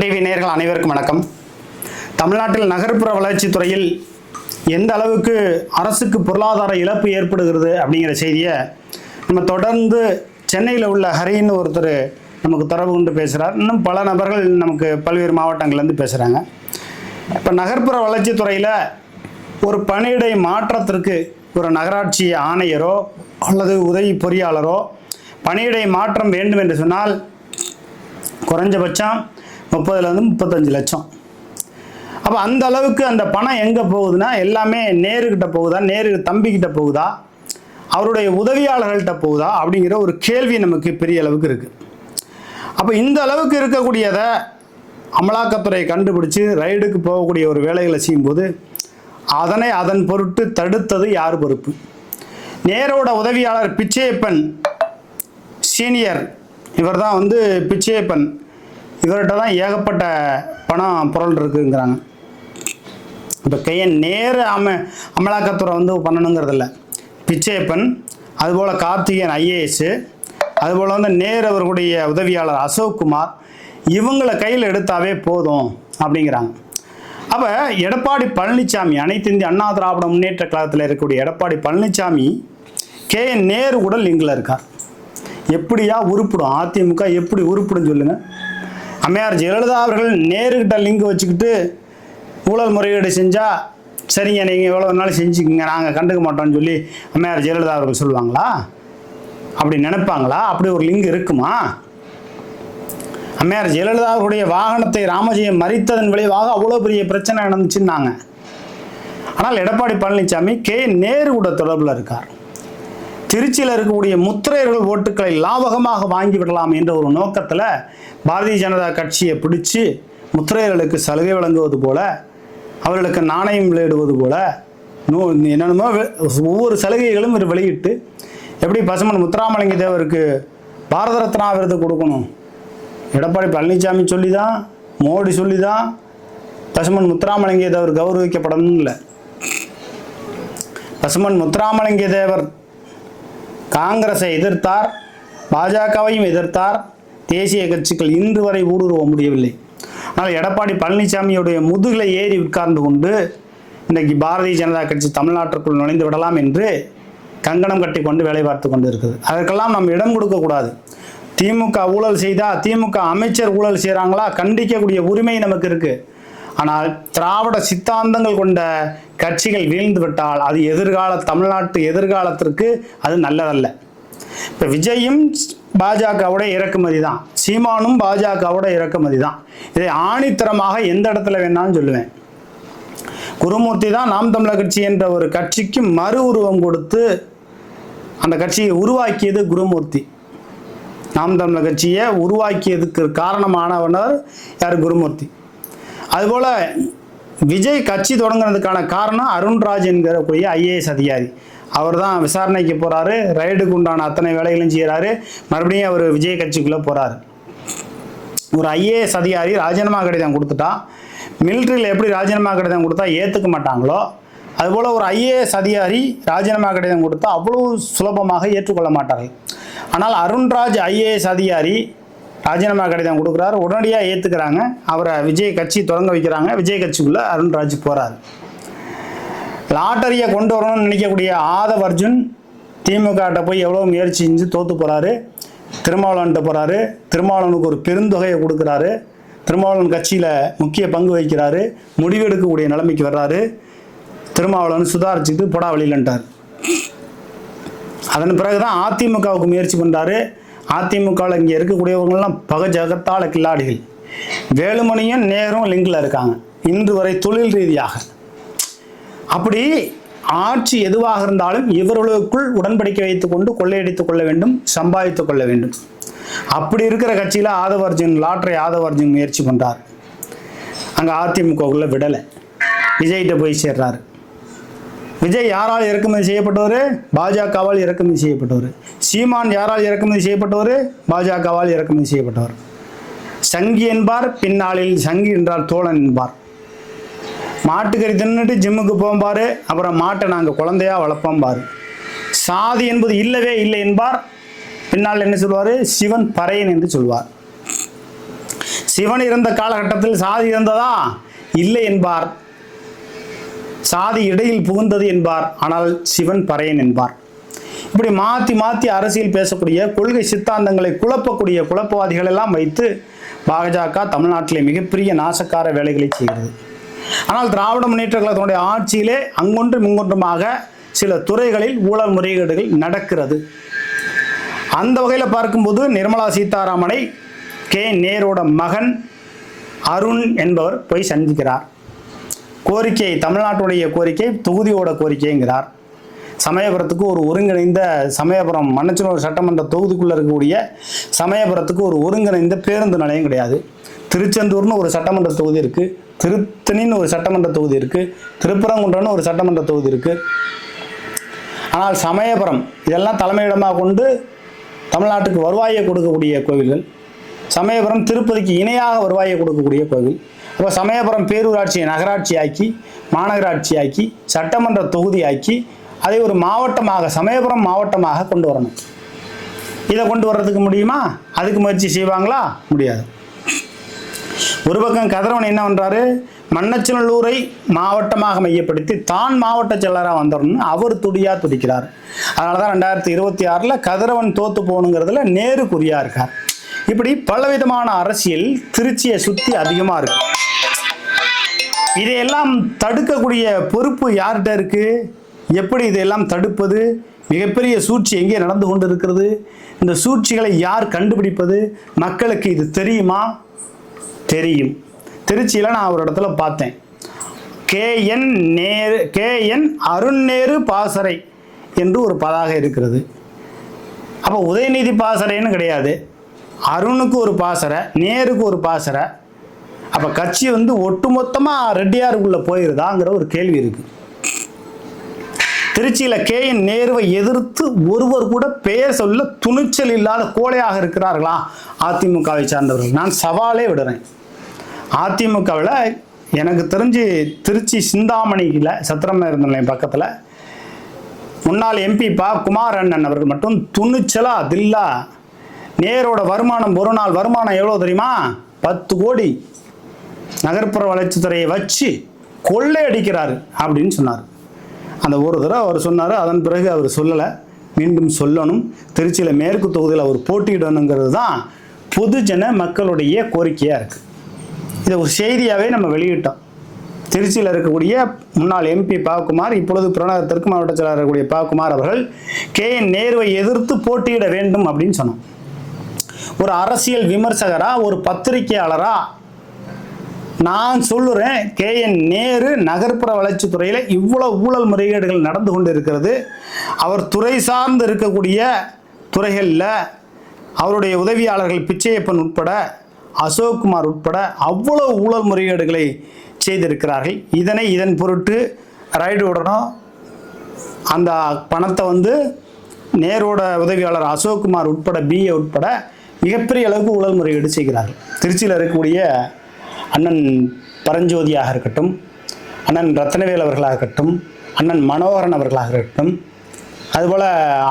TV நேர்கள் அனைவருக்கும் வணக்கம். தமிழ்நாட்டில் நகர்ப்புற வளர்ச்சித்துறையில் எந்த அளவுக்கு அரசுக்கு பொருளாதார இழப்பு ஏற்படுகிறது அப்படிங்கிற செய்தியை நம்ம தொடர்ந்து சென்னையில் உள்ள ஹரின்னு ஒருத்தர் நமக்கு தொடர்பு கொண்டு பேசுகிறார் இன்னும் பல நபர்கள் நமக்கு பல்வேறு மாவட்டங்கள்லேருந்து பேசுகிறாங்க இப்போ நகர்ப்புற வளர்ச்சித்துறையில் ஒரு பணியிடை மாற்றத்திற்கு ஒரு நகராட்சி ஆணையரோ அல்லது உதவி பொறியாளரோ பணியிடை மாற்றம் வேண்டும் என்று சொன்னால் குறைஞ்சபட்சம் முப்பதுலேருந்து முப்பத்தஞ்சு லட்சம். அப்போ அந்த அளவுக்கு அந்த பணம் எங்கே போகுதுன்னா எல்லாமே நேருக்கிட்ட போகுதா நேரு தம்பிக்கிட்ட போகுதா அவருடைய உதவியாளர்கள்ட்ட போகுதா அப்படிங்கிற ஒரு கேள்வி நமக்கு பெரிய அளவுக்கு இருக்குது அப்போ இந்த அளவுக்கு இருக்கக்கூடியதை அமலாக்கத்துறை கண்டுபிடிச்சு ரைடுக்கு போகக்கூடிய ஒரு வேலைகளை செய்யும்போது அதனை அதன் பொருட்டு தடுத்தது யார் பொறுப்பு? நேரோட உதவியாளர் பிச்சையப்பன் சீனியர் இவர் தான் வந்து பிச்சையப்பன். இவர்கிட்ட தான் ஏகப்பட்ட பணம் பொருள் இருக்குங்கிறாங்க. இப்போ கையன் நேர அம அமலாக்கத்துறை வந்து பண்ணணுங்கிறதில்ல. பிச்சையப்பன் அதுபோல் கார்த்திகேயன் ஐஏஎஸ் அதுபோல் வந்து நேர் அவர்களுடைய உதவியாளர் அசோக் குமார் இவங்களை கையில் எடுத்தாவே போதும் அப்படிங்கிறாங்க. அப்போ எடப்பாடி பழனிசாமி அனைத்து இந்திய அண்ணா திராவிட முன்னேற்ற கழகத்தில் இருக்கக்கூடிய எடப்பாடி பழனிசாமி கே என் நேரு உடல் லிங்கில் இருக்கார். எப்படியா உருப்பிடும்? அதிமுக எப்படி உருப்பிடும் சொல்லுங்கள் அம்மையார் ஜெயலலிதா அவர்கள் நேருக்கிட்ட லிங்க் வச்சுக்கிட்டு ஊழல் முறையீடு செஞ்சால் சரிங்க நீங்கள் எவ்வளோ நாள் செஞ்சுக்கங்க நாங்கள் கண்டுக்க மாட்டோம்னு சொல்லி அம்மையார் ஜெயலலிதா அவர்கள் சொல்லுவாங்களா? அப்படி நினைப்பாங்களா? அப்படி ஒரு லிங்க் இருக்குமா? அம்மையார் ஜெயலலிதா அவருடைய வாகனத்தை ராமஜெயம் மறித்ததன் விளைவாக அவ்வளோ பெரிய பிரச்சனை நடந்துச்சுன்னாங்க. ஆனால் எடப்பாடி பழனிசாமி கே. நேரு கூட தொடர்பில் இருக்கார். திருச்சியில் இருக்கக்கூடிய முத்திரையர்கள் ஓட்டுக்களை லாபகமாக வாங்கி விடலாம் என்ற ஒரு நோக்கத்தில் பாரதிய ஜனதா கட்சியை பிடிச்சு முத்திரையர்களுக்கு சலுகை வழங்குவது போல அவர்களுக்கு நாணயம் விளையிடுவது போல நூ என்னென்னமோ ஒவ்வொரு சலுகைகளும் இவர் வெளியிட்டு எப்படி பசுமன் முத்துராமலிங்க தேவருக்கு பாரத ரத்னா விருது கொடுக்கணும்? எடப்பாடி பழனிசாமி சொல்லி தான் மோடி சொல்லி தான் பசுமன் முத்துராமலிங்க தேவர் கௌரவிக்கப்படணும் இல்லை. பசுமன் முத்துராமலிங்க தேவர் காங்கிரஸை எதிர்த்தார் பாஜகவையும் எதிர்த்தார் தேசிய கட்சிகள் இன்று வரை ஊடுருவ முடியவில்லை. ஆனால் எடப்பாடி பழனிசாமியுடைய முதுகில் ஏறி உட்கார்ந்து கொண்டு இன்றைக்கு பாரதிய ஜனதா கட்சி தமிழ்நாட்டிற்குள் நுழைந்து விடலாம் என்று கங்கணம் கட்டி கொண்டு வேலை பார்த்து கொண்டு இருக்குது அதற்கெல்லாம் நம்ம இடம் கொடுக்கக்கூடாது திமுக ஊழல் செய்தால் திமுக அமைச்சர் ஊழல் செய்கிறாங்களா கண்டிக்கக்கூடிய உரிமை நமக்கு இருக்குது ஆனால் திராவிட சித்தாந்தங்கள் கொண்ட கட்சிகள் வீழ்ந்து விட்டால் அது எதிர்கால தமிழ்நாட்டு எதிர்காலத்திற்கு அது நல்லதல்ல. இப்போ விஜயும் பாஜகவோட இறக்குமதி தான் சீமானும் பாஜகவோட இறக்குமதி தான் இதை ஆணித்தரமாக எந்த இடத்துல வேணாலும் சொல்லுவேன். குருமூர்த்தி தான் நாம் தமிழர் கட்சி என்ற ஒரு கட்சிக்கு மறு உருவம் கொடுத்து அந்த கட்சியை உருவாக்கியது குருமூர்த்தி. நாம் தமிழர் கட்சியை உருவாக்கியதுக்கு காரணமானவர் யார்? குருமூர்த்தி. அதுபோல் விஜய் கட்சி தொடங்குறதுக்கான காரணம் அருண்ராஜ் என்கிறக்கூடிய ஐஏஎஸ் அதிகாரி. அவர் தான் விசாரணைக்கு போகிறாரு ரைடுக்கு உண்டான அத்தனை வேலைகளும் செய்கிறாரு மறுபடியும் அவர் விஜய் கட்சிக்குள்ளே போகிறாரு ஒரு ஐஏஎஸ் அதிகாரி ராஜினாமா கடிதம் கொடுத்துட்டா மிலிட்ரியில் எப்படி ராஜினாமா கடிதம் கொடுத்தா ஏற்றுக்க மாட்டாங்களோ அதுபோல் ஒரு ஐஏஎஸ் அதிகாரி ராஜினாமா கடிதம் கொடுத்தா அவ்வளோ சுலபமாக ஏற்றுக்கொள்ள மாட்டார்கள். ஆனால் அருண்ராஜ் ஐஏஎஸ் அதிகாரி ராஜினாமா கடிதம் கொடுக்குறாரு. உடனடியாக ஏற்றுக்கிறாங்க அவரை விஜய் கட்சி தொடங்க வைக்கிறாங்க. விஜய் கட்சிக்குள்ளே அருண்ராஜ் போகிறார் லாட்டரியை கொண்டு வரணும்னு நினைக்கக்கூடிய ஆதவ் அர்ஜுன் திமுகட்ட போய் எவ்வளோ முயற்சி செஞ்சு தோற்று போகிறாரு திருமாவளவன்கிட்ட போகிறாரு திருமாவளவனுக்கு ஒரு பெருந்தொகையை கொடுக்குறாரு. திருமாவளவன் கட்சியில் முக்கிய பங்கு வகிக்கிறாரு. முடிவெடுக்கக்கூடிய நிலைமைக்கு வர்றாரு. திருமாவளவன் சுதாரிச்சுட்டு போடா வெளியிலன்ட்டார். அதன் பிறகு தான் அதிமுகவுக்கு முயற்சி பண்ணுறாரு அதிமுகவில் இங்கே இருக்கக்கூடியவங்கெல்லாம் பகஜகத்தால கில்லாடிகள். வேலுமணியும் நேரும் லிங்கில் இருக்காங்க. இன்று வரை தொழில் ரீதியாக. அப்படி ஆட்சி எதுவாக இருந்தாலும் இவர்களுக்குள் உடன்படிக்கை வைத்துக் கொண்டு கொள்ளையடித்துக் கொள்ள வேண்டும் சம்பாதித்துக் கொள்ள வேண்டும். அப்படி இருக்கிற கட்சியில் ஆதவர்ஜன் லாட்ரி ஆதவர்ஜன் முயற்சி பண்ணுறார் அங்கே அதிமுகவுக்குள்ளே விடலை. விஜய்கிட்ட போய் சேர்றாரு. விஜய் யாரால் இறக்குமதி செய்யப்பட்டவர்? பாஜகவால் இறக்குமதி செய்யப்பட்டவர். சீமான் யாரால் இறக்குமதி செய்யப்பட்டவர்? பாஜகவால் இறக்குமதி செய்யப்பட்டவர். சங்கி என்பார் பின்னாளில் சங்கி என்றால் தோழன் என்பார். மாட்டுக்கறி தின்னுட்டு ஜிம்முக்கு போம்பாரு அப்புறம் மாட்டை நாங்கள் குழந்தையா வளர்ப்போம்பாரு சாதி என்பது இல்லவே இல்லை என்பார். பின்னால் என்ன சொல்வார்? சிவன் பறையன் என்று சொல்வார். சிவன் இருந்த காலகட்டத்தில் சாதி இருந்ததா இல்லை என்பார். சாதி இடையில் புகுந்தது என்பார். ஆனால் சிவன் பறையன் என்பார். இப்படி மாற்றி மாற்றி அரசியல் பேசக்கூடிய கொள்கை சித்தாந்தங்களை குழப்பக்கூடிய குழப்பவாதிகள் எல்லாம் வைத்து பாஜக தமிழ்நாட்டிலே மிகப்பெரிய நாசக்கார வேலைகளை செய்கிறது. ஆனால் திராவிட முன்னேற்ற கழகத்தினுடைய ஆட்சியிலே அங்கொன்றும் இங்கொன்றுமாக சில துறைகளில் ஊழல் முறைகேடுகள் நடக்கிறது. அந்த வகையில் பார்க்கும்போது நிர்மலா சீதாராமனை கே. நேரோட மகன் அருண் என்பவர் போய் சந்திக்கிறார். கோரிக்கை தமிழ்நாட்டுடைய கோரிக்கை தொகுதியோட கோரிக்கைங்கிறார். சமயபுரத்துக்கு ஒரு ஒருங்கிணைந்த சமயபுரம் மன்னச்சனூர் சட்டமன்ற தொகுதிக்குள்ளே இருக்கக்கூடிய சமயபுரத்துக்கு ஒரு ஒருங்கிணைந்த பேருந்து நிலையம் கிடையாது. திருச்செந்தூர்னு ஒரு சட்டமன்ற தொகுதி இருக்குது திருத்தணின்னு ஒரு சட்டமன்ற தொகுதி இருக்குது திருப்பரங்குன்றம்னு ஒரு சட்டமன்ற தொகுதி இருக்குது ஆனால் சமயபுரம் இதெல்லாம் தலைமையிடமாக கொண்டு தமிழ்நாட்டுக்கு வருவாயை கொடுக்கக்கூடிய கோவில்கள் சமயபுரம் திருப்பதிக்கு இணையாக வருவாயை கொடுக்கக்கூடிய கோவில் இப்போ சமயபுரம் பேரூராட்சியை நகராட்சி ஆக்கி மாநகராட்சி ஆக்கி சட்டமன்ற தொகுதி ஆக்கி அதை ஒரு மாவட்டமாக சமயபுரம் மாவட்டமாக கொண்டு வரணும். இதை கொண்டு வர்றதுக்கு முடியுமா? அதுக்கு முயற்சி செய்வாங்களா? முடியாது. ஒரு பக்கம் கதிரவன் என்ன பண்ணுறாரு மன்னச்சநல்லூரை மாவட்டமாக மையப்படுத்தி தான் மாவட்ட செயலராக வந்துடணும்னு அவர் துடியாக துடிக்கிறார். அதனால தான் ரெண்டாயிரத்தி இருபத்தி ஆறில் கதிரவன் தோத்து போகணுங்கிறதுல நேரு குறியாக இருக்கார். இப்படி பலவிதமான அரசியல் திருச்சியை சுற்றி அதிகமாக இருக்குது இதையெல்லாம் தடுக்கக்கூடிய பொறுப்பு யார்கிட்ட இருக்கு? எப்படி இதையெல்லாம் தடுப்பது? மிகப்பெரிய சூழ்ச்சி எங்கே நடந்து கொண்டு இருக்கிறது இந்த சூழ்ச்சிகளை யார் கண்டுபிடிப்பது? மக்களுக்கு இது தெரியுமா? தெரியும். திருச்சியில் நான் ஒரு இடத்துல பார்த்தேன். கேஎன் நேரு கேஎன் அருண்நேரு பாசறை என்று ஒரு பதாக இருக்கிறது. அப்போ உதயநிதி பாசறைன்னு கிடையாது. அருணுக்கு ஒரு பாசறை நேருக்கு ஒரு பாசறை அப்போ கட்சி வந்து ஒட்டுமொத்தமாக ரெட்டியாருக்குள்ளே போயிருதாங்கிற ஒரு கேள்வி இருக்குது திருச்சியில் கே என் நேருவை எதிர்த்து ஒருவர் கூட பெயர் சொல்ல துணிச்சல் இல்லாத கோழையாக இருக்கிறார்களா? அதிமுகவை சார்ந்தவர்கள். நான் சவாலே விடுறேன். அதிமுகவில் எனக்கு தெரிஞ்சு திருச்சி சிந்தாமணியில் சத்திரம் நிலையம் பக்கத்தில் முன்னாள் எம்பி பா. குமாரண்ணன் அவர்கள் மட்டும் துணிச்சலா தில்லா நேரோட வருமானம் ஒரு நாள் வருமானம் எவ்வளோ தெரியுமா? பத்து கோடி. நகர்ப்புற வளர்ச்சித்துறையை வச்சு கொள்ளை அடிக்கிறார் அப்படின்னு சொன்னார். அந்த ஒரு தடவை அவர் சொன்னார் அதன் பிறகு அவர் சொல்லலை. மீண்டும் சொல்லணும். திருச்சியில் மேற்கு தொகுதியில் அவர் போட்டியிடணுங்கிறது தான் பொதுஜன மக்களுடைய கோரிக்கையாக இருக்குது இதை ஒரு செய்தியாகவே நம்ம வெளியிட்டோம். திருச்சியில் இருக்கக்கூடிய முன்னாள் எம்பி பாவகுமார் இப்பொழுது புறநகர் தெற்கு மாவட்ட செயலாளர் இருக்கக்கூடிய பாவகுமார் அவர்கள் கே என் நேருவை எதிர்த்து போட்டியிட வேண்டும் அப்படின்னு சொன்னோம் ஒரு அரசியல் விமர்சகரா ஒரு பத்திரிகையாளரா நான் சொல்லுறேன் கே என் நேரு நகர்ப்புற வளர்ச்சித் துறையில் ஊழல் முறைகேடுகள் நடந்து கொண்டு இருக்கிறது அவர் துறை சார்ந்து இருக்கக்கூடிய துறைகளில் அவருடைய உதவியாளர்கள் பிச்சையப்பன் உட்பட அசோக்குமார் உட்பட அவ்வளோ ஊழல் முறைகேடுகளை செய்திருக்கிறார்கள். இதனை இதன் பொருட்டு ரைடு விடணும் அந்த பணத்தை வந்து நேரோட உதவியாளர் அசோக்குமார் உட்பட பிஏ உட்பட மிகப்பெரிய அளவுக்கு ஊழல் முறையீடு செய்கிறார்கள். திருச்சியில் இருக்கக்கூடிய அண்ணன் பரஞ்சோதியாக இருக்கட்டும் அண்ணன் ரத்னவேல் அவர்களாக இருக்கட்டும் அண்ணன் மனோகரன் அவர்களாக இருக்கட்டும் அதுபோல்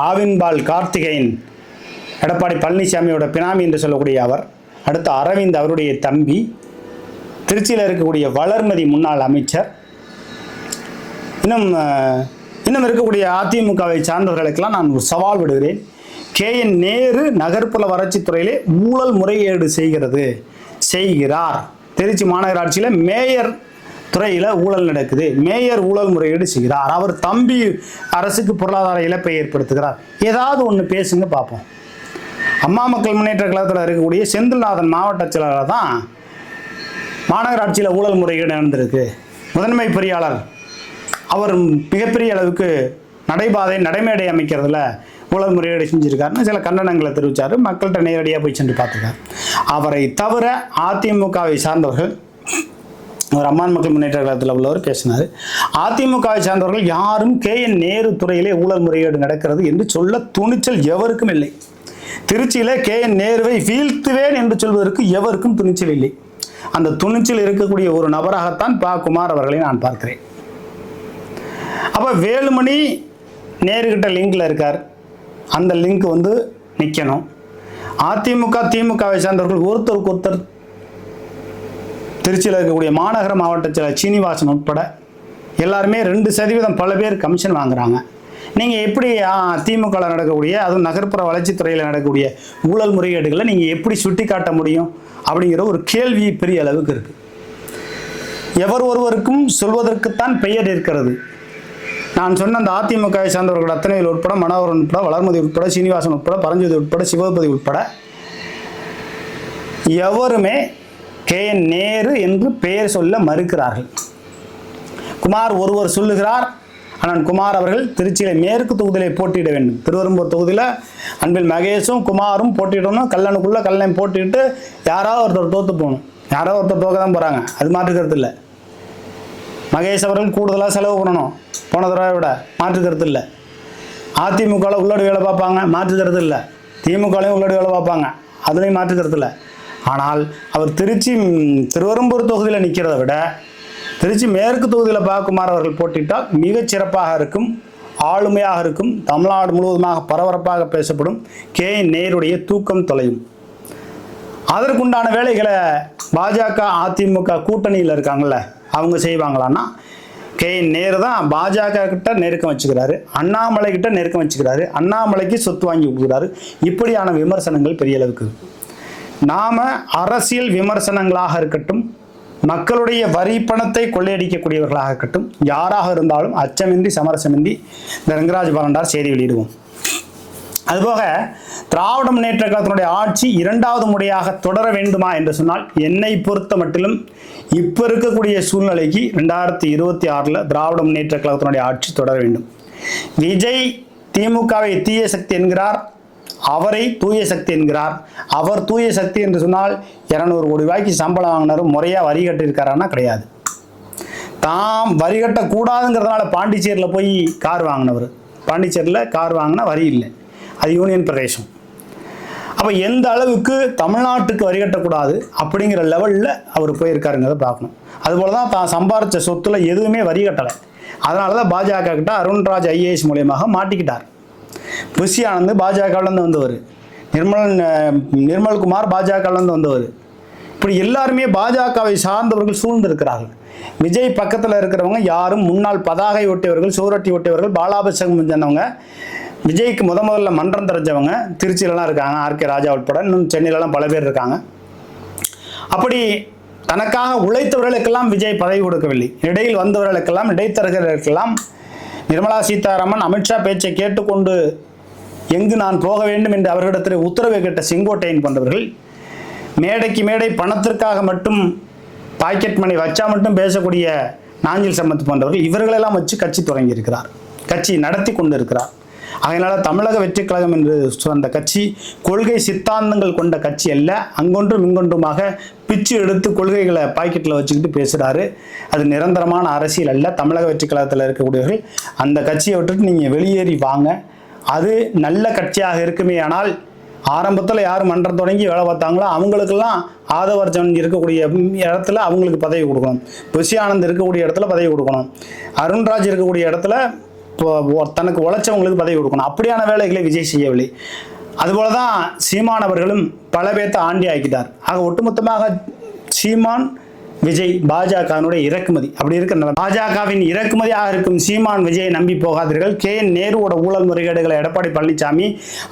ஆவின்பால் கார்த்திகேயன் எடப்பாடி பழனிசாமியோட பினாமி என்று சொல்லக்கூடிய அவர் அடுத்து அரவிந்த் அவருடைய தம்பி திருச்சியில் இருக்கக்கூடிய வளர்மதி முன்னாள் அமைச்சர் இன்னும் இன்னும் இருக்கக்கூடிய அதிமுகவை சார்ந்தவர்களுக்கெல்லாம் நான் ஒரு சவால் விடுகிறேன். கே என் நேரு நகர்ப்புற வறட்சித்துறையிலே ஊழல் முறையீடு செய்கிறது செய்கிறார். திருச்சி மாநகராட்சியில் மேயர் துறையில் ஊழல் நடக்குது. மேயர் ஊழல் முறையீடு செய்கிறார். அவர் தம்பி அரசுக்கு பொருளாதார இழப்பை ஏற்படுத்துகிறார். ஏதாவது ஒன்று பேசுங்க பார்ப்போம். அம்மா மக்கள் முன்னேற்ற கழகத்தில் இருக்கக்கூடிய செந்தில்நாதன் மாவட்ட செயலாளர் தான் மாநகராட்சியில் ஊழல் முறையீடு நடந்திருக்கு. முதன்மை பொறியாளர். அவர் மிகப்பெரிய அளவுக்கு நடைபாதை நடைமேடை அமைக்கிறதுல ஊழல் முறையீடு செஞ்சிருக்காருன்னு சில கண்டனங்களை தெரிவித்தார் மக்கள்கிட்ட நேரடியாக போய் சென்று பார்த்துருக்கார். அவரை தவிர அதிமுகவை சார்ந்தவர்கள் ஒரு அம்மான் மக்கள் முன்னேற்ற கழகத்தில் உள்ளவர் பேசினார். அதிமுகவை சார்ந்தவர்கள் யாரும் கே என் நேரு துறையிலே ஊழல் முறையீடு நடக்கிறது என்று சொல்ல துணிச்சல் எவருக்கும் இல்லை. திருச்சியில் கே என் நேருவை வீழ்த்துவேன் என்று சொல்வதற்கு எவருக்கும் துணிச்சல் இல்லை. அந்த துணிச்சல் இருக்கக்கூடிய ஒரு நபராகத்தான் பா. குமார் அவர்களை நான் பார்க்கிறேன். அப்போ வேலுமணி நேருகிட்ட லிங்கில் இருக்கார். அந்த லிங்க் வந்து நிற்கணும் அதிமுக திமுகவை சார்ந்தவர்கள் ஒருத்தருக்கு ஒருத்தர் திருச்சியில் இருக்கக்கூடிய மாநகர மாவட்ட செயலர் சீனிவாசன் உட்பட எல்லாருமே ரெண்டு சதவீதம் பல பேர் கமிஷன் வாங்குறாங்க. நீங்கள் எப்படி திமுகவில் நடக்கக்கூடிய அதுவும் நகர்ப்புற வளர்ச்சித்துறையில் நடக்கக்கூடிய ஊழல் முறைகேடுகளை நீங்கள் எப்படி சுட்டி காட்ட முடியும் அப்படிங்கிற ஒரு கேள்வி பெரிய அளவுக்கு இருக்குது எவர் ஒருவருக்கும் சொல்வதற்குத்தான் பெயர் இருக்கிறது. நான் சொன்ன அந்த அதிமுகவை சார்ந்தவர்கள் அத்தனையில் உட்பட மனோகரன் உட்பட வளர்மதி உட்பட சீனிவாசன் உட்பட பரஞ்சோதி உட்பட சிவபதி உட்பட எவருமே கே. நேரு என்று பெயர் சொல்ல மறுக்கிறார்கள். குமார் ஒருவர் சொல்லுகிறார். அண்ணன் குமார் அவர்கள் திருச்சியில் மேற்கு தொகுதியிலே போட்டியிட வேண்டும். திருவெரும்பூர் தொகுதியில் அன்பில் மகேஷும் குமாரும் போட்டியிடணும். கல்லனுக்குள்ள கல்லன் போட்டிட்டு யாராவது ஒருத்தர் தோத்து போகணும். யாரோ ஒருத்தர் தோக்க தான் போகிறாங்க அது மாற்றுக்கிறது இல்லை. மகேஷ் அவர்கள் கூடுதலாக செலவு பண்ணணும். போன தடவை விட மாற்று மாற்றுக்கிறது இல்லை. அதிமுகவில் உள்ளாடி வேலை பார்ப்பாங்க மாற்றுக்கிறது இல்லை. திமுகலையும் உள்ளாடி வேலை பார்ப்பாங்க அதுலேயும் மாற்று மாற்றுக்கிறது இல்லை. ஆனால் அவர் திருச்சி ம், திருவெரும்பூர் தொகுதியில் நிற்கிறத விட திருச்சி மேற்கு தொகுதியில் பார்க்குமாறு அவர்கள் போட்டிட்டால் மிகச் சிறப்பாக இருக்கும் ஆளுமையாக இருக்கும் தமிழ்நாடு முழுவதுமாக பரபரப்பாக பேசப்படும் கே. நேருடைய தூக்கம் தொலையும். அதற்குண்டான வேலைகளை பாஜக அதிமுக கூட்டணியில் இருக்காங்கள்ல அவங்க செய்வாங்களான்னா கே நேரு தான் பாஜக கிட்ட நெருக்கம் வச்சுக்கிறாரு அண்ணாமலை கிட்ட நெருக்கம் வச்சுக்கிறாரு அண்ணாமலைக்கு சொத்து வாங்கி கொடுக்குறாரு. இப்படியான விமர்சனங்கள் பெரிய அளவுக்கு. நாம் நாம அரசியல் விமர்சனங்களாக இருக்கட்டும் மக்களுடைய வரி பணத்தை கொள்ளையடிக்கக்கூடியவர்களாக இருக்கட்டும் யாராக இருந்தாலும் அச்சமின்றி சமரசமின்றி இந்த ரங்கராஜ் பரண்டார் செய்தி வெளியிடுவோம். அதுபோக திராவிட முன்னேற்ற கழகத்தினுடைய ஆட்சி இரண்டாவது முறையாக தொடர வேண்டுமா என்று சொன்னால் என்னை பொறுத்த மட்டிலும் இப்போ இருக்கக்கூடிய சூழ்நிலைக்கு ரெண்டாயிரத்தி இருபத்தி ஆறில் திராவிட முன்னேற்ற கழகத்தினுடைய ஆட்சி தொடர வேண்டும். விஜய் திமுகவை தீய சக்தி என்கிறார் அவரை தூய சக்தி என்கிறார். அவர் தூய சக்தி என்று சொன்னால் இரநூறு கோடி ரூபாய்க்கு சம்பளம் வாங்கினாரு முறையாக வரி கட்டியிருக்காரான்னா கிடையாது. தாம் வரி கட்டக்கூடாதுங்கிறதுனால பாண்டிச்சேரியில் போய் கார் வாங்கினவர். பாண்டிச்சேரியில் கார் வாங்கினா வரி இல்லை. அது யூனியன் பிரதேசம். அப்போ எந்த அளவுக்கு தமிழ்நாட்டுக்கு வரி கட்டக்கூடாது அப்படிங்கிற லெவலில் அவர் போயிருக்காருங்கிறத பார்க்கணும். அதுபோல் தான் தான் சம்பாரித்த சொத்துல எதுவுமே வரி கட்டலை. அதனால தான் பாஜக கிட்ட அருண்ராஜ் ஐஏஎஸ் மூலியமாக மாட்டிக்கிட்டார். புஷி ஆனந்த் பாஜகவிலேருந்து வந்தவர். நிர்மல் நிர்மல்குமார் பாஜகவிலேருந்து வந்தவர். இப்படி எல்லாருமே பாஜகவை சார்ந்தவர்கள் சூழ்ந்திருக்கிறார்கள். விஜய் பக்கத்தில் இருக்கிறவங்க யாரும் முன்னாள் பதாகை ஒட்டியவர்கள் சூரட்டி ஒட்டியவர்கள் பாலாபிஷேகம் செஞ்சவங்க விஜய்க்கு முத முதல்ல மன்றம் தெரிஞ்சவங்க திருச்சியிலலாம் இருக்காங்க ஆர்கே ராஜா உட்பட இன்னும் சென்னையிலலாம் பல பேர் இருக்காங்க. அப்படி தனக்காக உழைத்தவர்களுக்கெல்லாம் விஜய் பதவி கொடுக்கவில்லை. இடையில் வந்தவர்களுக்கெல்லாம் இடைத்தரகர்களுக்கெல்லாம் நிர்மலா சீதாராமன் அமித்ஷா பேச்சை கேட்டுக்கொண்டு எங்கு நான் போக வேண்டும் என்று அவர்களிடத்தில் உத்தரவு கேட்ட செங்கோட்டையன் போன்றவர்கள் மேடைக்கு மேடை பணத்திற்காக மட்டும் பாக்கெட் மணி வச்சா மட்டும் பேசக்கூடிய நாஞ்சில் சம்பத் போன்றவர்கள் இவர்களெல்லாம் வச்சு கட்சி தொடங்கி இருக்கிறார் கட்சி நடத்தி கொண்டு இருக்கிறார் அதனால் தமிழக வெற்றி கழகம் என்று சொன்ன கட்சி கொள்கை சித்தாந்தங்கள் கொண்ட கட்சி அல்ல. அங்கொன்றும் இங்கொன்றுமாக பிச்சு எடுத்து கொள்கைகளை பாக்கெட்டில் வச்சுக்கிட்டு பேசுகிறாரு அது நிரந்தரமான அரசியல் அல்ல. தமிழக வெற்றி கழகத்தில் இருக்கக்கூடியவர்கள் அந்த கட்சியை விட்டுட்டு நீங்கள் வெளியேறி வாங்க. அது நல்ல கட்சியாக இருக்குமே ஆனால் ஆரம்பத்தில் யார் மன்றம் தொடங்கி வேலை பார்த்தாங்களோ அவங்களுக்கெல்லாம் ஆதவர்ஜன் இருக்கக்கூடிய இடத்துல அவங்களுக்கு பதவி கொடுக்கணும். புஷி ஆனந்த் இருக்கக்கூடிய இடத்துல பதவி கொடுக்கணும். அருண்ராஜ் இருக்கக்கூடிய இடத்துல தனக்கு உழைச்சவங்களுக்கு பதவி கொடுக்கணும். அப்படியான வேலைகளை விஜய் செய்யவில்லை. அதுபோல தான் சீமான் அவர்களும் பல பேர்த்த ஆண்டி ஆக்கிட்டார். ஆக ஒட்டுமொத்தமாக சீமான் விஜய் பாஜகவினுடைய இறக்குமதி. அப்படி இருக்கிற பாஜகவின் இறக்குமதியாக இருக்கும் சீமான் விஜயை நம்பி போகாதீர்கள். கே. என். நேருவோட ஊழல் முறைகேடுகளை எடப்பாடி பழனிசாமி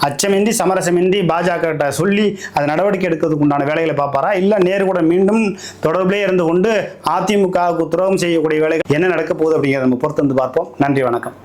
அச்சமின்றி சமரசமின்றி பாஜக சொல்லி அது நடவடிக்கை எடுக்கிறதுக்கு உண்டான வேலைகளை பார்ப்பாரா? இல்லை நேரு கூட மீண்டும் தொடர்பிலே இருந்து கொண்டு அதிமுகவுக்கு துரோகம் செய்யக்கூடிய வேலைகள் என்ன நடக்க போகுது அப்படிங்கிறத நம்ம பொறுத்து வந்து பார்ப்போம். நன்றி வணக்கம்.